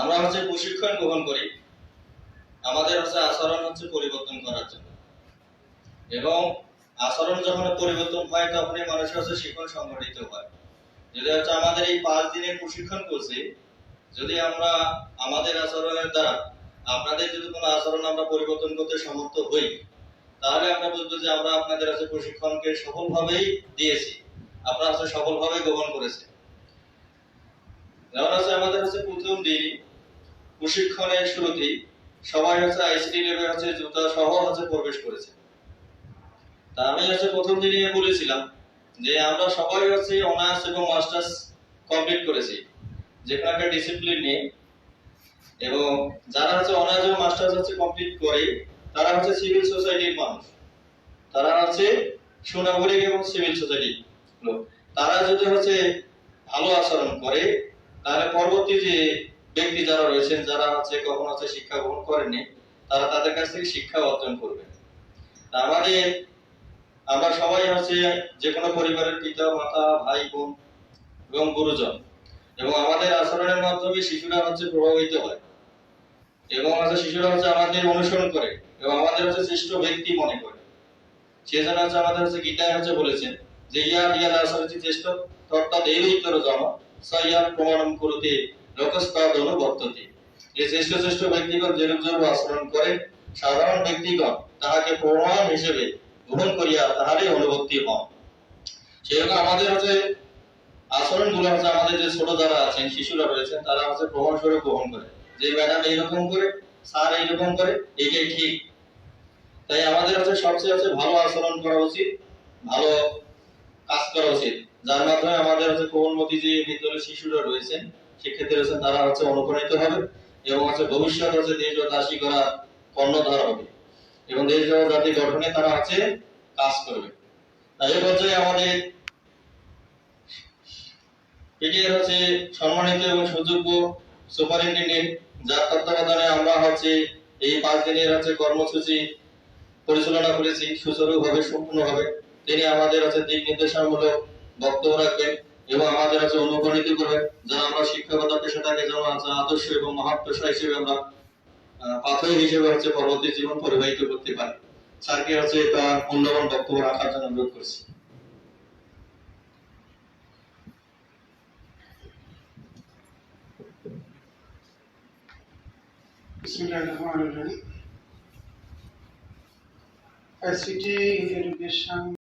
আমরা হচ্ছে প্রশিক্ষণ গ্রহণ করি। আমাদের হচ্ছে আচরণ হচ্ছে পরিবর্তন করার জন্য। এবং আচরণ যখন পরিবর্তন হয়, তখনই মানুষের হচ্ছে শিক্ষণ সংঘটিত হয়। যদি হচ্ছে আমাদের এই পাঁচ দিনের প্রশিক্ষণ করছি, যদি আমরা আমাদের আচরণের দ্বারা আপনাদের যদি কোনো আচরণ আমরা পরিবর্তন করতে সমর্থ হই, তাহলে আমরা বুঝব যে আমরা আপনাদের হচ্ছে প্রশিক্ষণকে সফলভাবেই দিয়েছি। আপনারা সফলভাবে গ্রহণ করেছে যেমন হচ্ছে আমাদের হচ্ছে প্রথম দিন, প্রশিক্ষণের শুরুতেই সবাই হচ্ছে আইসিডি লেভেল হচ্ছে জুতা সহ হচ্ছে প্রবেশ করেছে। তা আমি হচ্ছে প্রথম দিনে বলেছিলাম যে আমরা সবাই হচ্ছে অনার্স এবং মাস্টার্স কমপ্লিট করেছি। যেখানে একটা ডিসিপ্লিন নিয়ে এবং যারা হচ্ছে অনার্স এবং মাস্টার্স হচ্ছে কমপ্লিট করে, তারা হচ্ছে সিভিল সোসাইটির মানুষ। তারা হচ্ছে সুনাগরিক এবং সিভিল সোসাইটি লোক। তারা যদি হচ্ছে ভালো আচরণ করে তাহলে পরবর্তী যে ব্যক্তি যারা রয়েছেন, যারা হচ্ছে কখনো হচ্ছে শিক্ষা গ্রহণ করেননি, তারা তাদের কাছ থেকে শিক্ষা অর্জন করবে আমাদের, আমরা সবাই হচ্ছে যে কোনো পরিবারের পিতা, মাতা, ভাই, বোন এবং গুরুজন এবং আমাদের আচরণের মাধ্যমে শিশুরা হচ্ছে প্রভাবিত হয় এবং হচ্ছে শিশুরা হচ্ছে আমাদের অনুসরণ করে এবং আমাদের হচ্ছে শ্রেষ্ঠ ব্যক্তি মনে করে। সেজন্য হচ্ছে আমাদের হচ্ছে গীতায় হচ্ছে বলেছেন যে, ইয়া ইয়া আচরণটি শ্রেষ্ঠ এই উত্তর জন সয়ার প্রমাণম করতে লোকস্তাদন বর্ততে যে শ্রেষ্ঠ শ্রেষ্ঠ ব্যক্তিগণ যেরূপ আচরণ করে, সাধারণ ব্যক্তিগণ তাহাকে প্রমাণ হিসেবে গ্রহণ করিয়া তাহারই অনুভূতি হন। সেরকম আমাদের হচ্ছে আচরণগুলো হচ্ছে আমাদের যে ছোট যারা আছেন, শিশুরা রয়েছেন, তারা হচ্ছে প্রমাণ স্বরূপ গ্রহণ করে। যে ম্যাডাম এইরকম করে, স্যার এইরকম করে এইটাই ঠিক। তাই আমাদের হচ্ছে সবচেয়ে হচ্ছে ভালো আচরণ করা উচিত, ভালো কাজ করা উচিত। যার মাধ্যমে আমাদের হচ্ছে কোমলমতি যে বিদ্যালয়ের শিশুরা রয়েছেন শিক্ষার্থী রয়েছেন তারা হচ্ছে অনুপ্রাণিত হবে এবং হচ্ছে ভবিষ্যৎ হচ্ছে দেশ ও দাসী করা কর্ণধার হবে এবং দেশ ও জাতি গঠনে তারা হচ্ছে কাজ করবে। পর্যায়ে আমাদের পিটিএর হচ্ছে সম্মানিত এবং সুযোগ্য সুপারিনটেন্ডেন্ট যার তত্ত্বাবধানে আমরা হচ্ছে এই পাঁচ দিনের হচ্ছে কর্মসূচি পরিচালনা করেছি, সুচারুভাবে, সম্পূর্ণভাবে। তিনি আমাদের হচ্ছে দিক নির্দেশনামূলক বক্তব্য রাখবেন এবং আমাদের হচ্ছে অনুপ্রাণিত করবেন যেন আমরা শিক্ষকতা পেশাটাকে যেন আদর্শ এবং মহান পেশা হিসেবে আমরা পাথর হিসেবে হচ্ছে পরবর্তী জীবন পরিবাহিত করতে পারি স্যারকে হচ্ছে তার মূল্যবান বক্তব্য রাখার জন্য অনুরোধ করছি. ICT in education